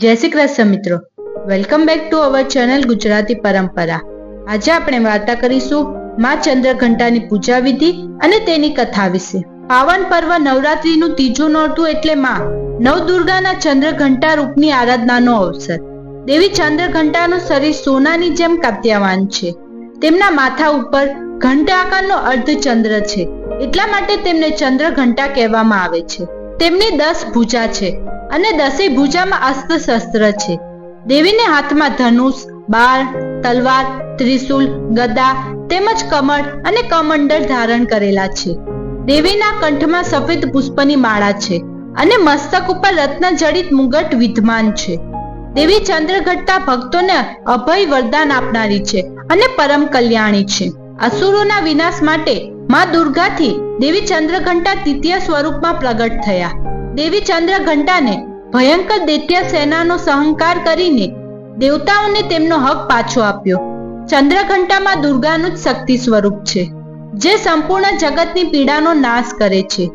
જય શ્રી કૃષ્ણ મિત્રો. Welcome back to our channel Gujarati Parampara. આજે આપણે વાર્તા કરીશું માં ચંદ્રઘંટાની પૂજા વિધિ અને તેની કથા વિશે. પાવન પર્વ નવરાત્રીનું ત્રીજું નોરતું એટલે માં નવદુર્ગાના ચંદ્રઘંટા રૂપની આરાધનાનો અવસર. દેવી ચંદ્રઘંટાનું શરીર સોનાની જેમ કાત્યાવાન છે. તેમના માથા ઉપર ઘંટા આકારનો અર્ધચંદ્ર છે. એટલા માટે તેમને ચંદ્રઘંટા કહેવામાં આવે છે. તેમની દસ ભૂજા છે અને દસેય ભૂજામાં અસ્ત્ર શસ્ત્ર છે. દેવીને હાથમાં ધનુષ બાણ તલવાર, ત્રિશુલ, ગદા તેમજ કમળ અને કમંડળ ધારણ કરેલા છે. દેવીના કંઠમાં સફેદ પુષ્પની માળા છે અને મસ્તક ઉપર રત્ન જડિત મુગટ વિદ્યમાન છે. દેવી ચંદ્રઘટ્ટા ભક્તોને અભય વરદાન આપનારી છે અને પરમ કલ્યાણી છે. અસુરોના વિનાશ માટે માં દુર્ગાથી દેવી ચંદ્રઘંટા તૃતીય સ્વરૂપમાં પ્રગટ થયા. દેવી ચંદ્રઘંટાને ભયંકર દૈત્ય સેનાનો સહંકાર કરીને દેવતાઓને તેમનો હક પાછો આપ્યો. ચંદ્રઘંટામાં દુર્ગાનું જ શક્તિ સ્વરૂપ છે, જે સંપૂર્ણ જગતની પીડાનો નાશ કરે છે.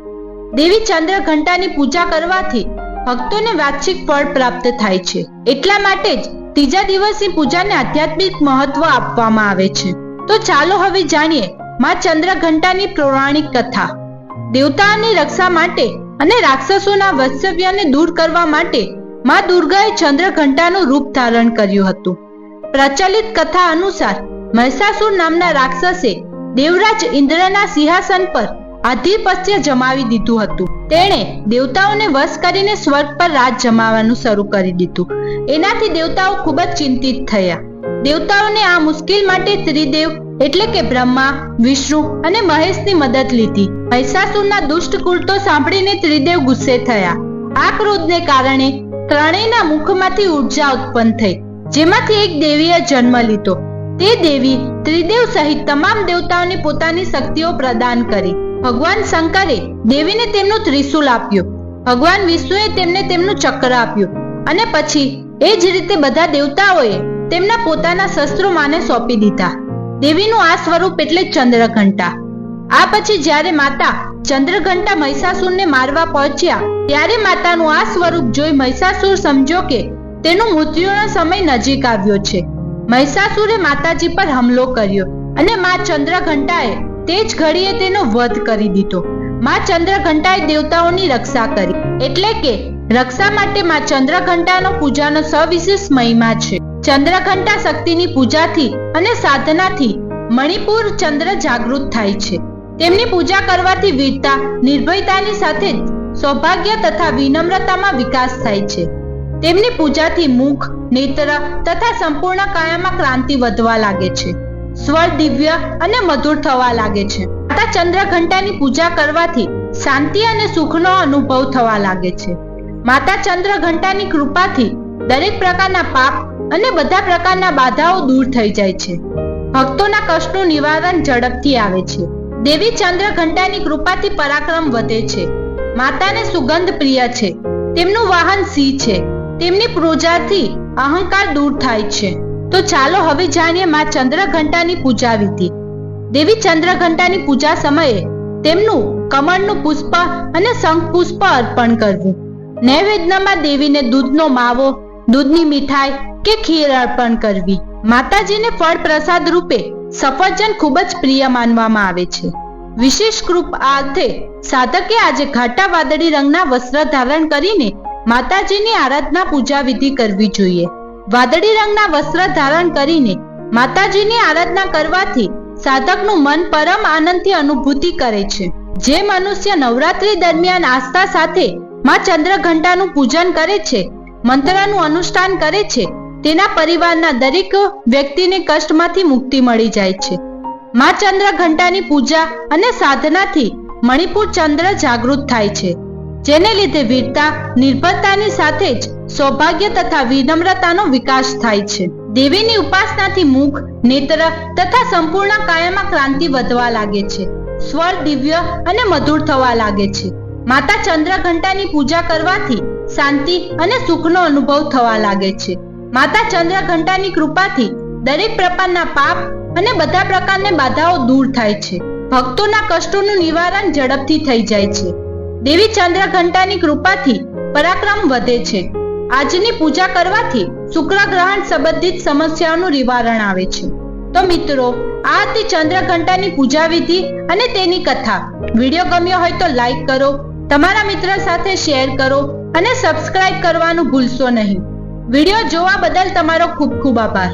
દેવી ચંદ્રઘંટાની પૂજા કરવાથી ભક્તોને વાર્ષિક ફળ પ્રાપ્ત થાય છે. એટલા માટે જ ત્રીજા દિવસની પૂજાને આધ્યાત્મિક મહત્વ આપવામાં આવે છે. તો ચાલો હવે જાણીએ માં ચંદ્રઘંટાની પૌરાણિક કથા. દેવતાની રક્ષા માટે અને રાક્ષસોના વત્સવ્યને દૂર કરવા માટે માં દુર્ગાએ ચંદ્રઘંટાનું રૂપ ધારણ કર્યું હતું. પ્રચલિત કથા અનુસાર મહિષાસુર નામના રાક્ષસે દેવરાજ ઇન્દ્રના સિંહાસન પર આધિપત્ય જમાવી દીધું હતું. તેણે દેવતાઓને વશ કરીને સ્વર્ગ પર રાજ જમાવાનું શરૂ કરી દીધું. એનાથી દેવતાઓ ખૂબ જ ચિંતિત થયા. દેવતાઓને આ મુશ્કેલ માટે ત્રિદેવ એટલે કે બ્રહ્મા, વિષ્ણુ અને મહેશની મદદ લીધી. મહિષાસુરના દુષ્ટ કુર્તો સાંભળીને ત્રિદેવ ગુસ્સે થયા. આ ક્રોધને કારણે ત્રણેયના મુખમાંથી ઊર્જા ઉત્પન્ન થઈ, જેમાંથી એક દેવીએ જન્મ લીધો. તે દેવી ત્રિદેવ સહિત તમામ દેવતાઓને પોતાની શક્તિઓ પ્રદાન કરી. ભગવાન શંકરે દેવીને તેમનું ત્રિશુલ આપ્યું. ભગવાન વિષ્ણુએ તેમને તેમનું ચક્ર આપ્યું. અને પછી એ જ રીતે બધા દેવતાઓએ તેમના પોતાના શસ્ત્રો માને સોંપી દીધા. દેવીનું આ સ્વરૂપ એટલે ચંદ્રઘંટા. આ પછી જ્યારે માતા ચંદ્રઘંટા મહિષાસુરને મારવા પહોંચ્યા, ત્યારે માતાનું આ સ્વરૂપ જોઈ મહિષાસુર સમજો કે તેનું મૃત્યુનો સમય નજીક આવ્યો છે. મહિષાસુરે માતાજી પર હુમલો કર્યો અને માં ચંદ્રઘંટાએ તે જ ઘડીએ તેનો વધ કરી દીધો. માં ચંદ્રઘંટાએ દેવતાઓની રક્ષા કરી. એટલે કે રક્ષા માટે માં ચંદ્રઘંટાનો પૂજાનો સવિશેષ મહિમા છે. ચંદ્રઘંટા શક્તિની પૂજાથી અને સાધનાથી મણિપુર ચંદ્ર જાગૃત થાય છે. તેમની પૂજા કરવાથી વીરતા, નિર્ભયતાની સાથે સૌભાગ્ય તથા વિનમ્રતામાં વિકાસ થાય છે. તેમની પૂજાથી મુખ, નેત્ર તથા સંપૂર્ણ કાયામાં ક્રાંતિ વધવા લાગે છે. સ્વર દિવ્ય અને મધુર થવા લાગે છે. માતા ચંદ્રઘંટાની પૂજા કરવાથી શાંતિ અને સુખનો અનુભવ થવા લાગે છે. માતા ચંદ્રઘંટાની કૃપાથી દરેક પ્રકારના પાપ અને બધા પ્રકારના બાધાઓ દૂર થઈ જાય છે. ભક્તોના કષ્ટનું નિવારણ ઝડપથી આવે છે. દેવી ચંદ્રઘંટાની કૃપાથી પરાક્રમ વધે છે. માતાને સુગંધ પ્રિય છે. તેમનું વાહન સિંહ છે. તેમની પૂજાથી અહંકાર દૂર થાય છે. તો ચાલો હવે જાણીએ માં ચંદ્રઘંટાની પૂજા વિધિ. દેવી ચંદ્રઘંટાની પૂજા સમયે તેમનું કમળનું પુષ્પ અને શંખ પુષ્પ અર્પણ કરવું. નૈવેદ્યમાં દેવીને દૂધનો માવો દૂધની મીઠાઈ કે ખીર અર્પણ કરવી. માતાજીને ફળ પ્રસાદ રૂપે સફરજન ખૂબ જ પ્રિય માનવામાં આવે છે. વિશેષ કૃપ અર્થે સાધકે આજે ઘાટા વાદળી રંગના વસ્ત્ર ધારણ કરીને માતાજીની આરાધના પૂજા વિધિ કરવી જોઈએ. વાદળી રંગના વસ્ત્ર ધારણ કરીને માતાજીની આરાધના કરવાથી સાધકનું મન પરમ આનંદથી અનુભૂતિ કરે છે. જે મનુષ્ય નવરાત્રી દરમિયાન આસ્થા સાથે માં ચંદ્રઘંટાનું પૂજન કરે છે મંત્રનું અનુષ્ઠાન કરે છે, તેના પરિવારના દરેક વ્યક્તિને કષ્ટમાંથી મુક્તિ મળી જાય છે. માં ચંદ્રઘંટાની પૂજા અને સાધનાથી મણિપુર ચંદ્ર જાગૃત થાય છે. જેને લીધે વીરતા, નિર્ભરતાની સાથે જ સૌભાગ્ય તથા વિનમ્રતાનો વિકાસ થાય છે. દેવીની ઉપાસનાથી મુખ, નેત્ર તથા સંપૂર્ણ કાયામાં ક્રાંતિ વધવા લાગે છે. સ્વર દિવ્ય અને મધુર થવા લાગે છે. માતા ચંદ્રઘંટાની પૂજા કરવાથી શાંતિ અને સુખનો અનુભવ થવા લાગે છે. માતા ચંદ્રઘંટાની કૃપાથી દરેક પ્રકારના પાપ અને બધા પ્રકારની બાધાઓ દૂર થાય છે. ભક્તોના કષ્ટોનું નિવારણ ઝડપથી થઈ જાય છે. દેવી ચંદ્રઘંટાની કૃપાથી પરાક્રમ વધે છે. આજની પૂજા કરવાથી શુક્ર ગ્રહણ સંબંધિત સમસ્યાઓનું નિવારણ આવે છે. તો મિત્રો, આ હતી ચંદ્રઘંટાની પૂજા વિધિ અને તેની કથા. વીડિયો ગમ્યો હોય તો લાઈક કરો, તમારા મિત્ર સાથે શેર કરો અને સબસ્ક્રાઇબ કરવાનું ભૂલશો નહીં. વીડિયો જોવા બદલ તમારો ખૂબ ખૂબ આભાર.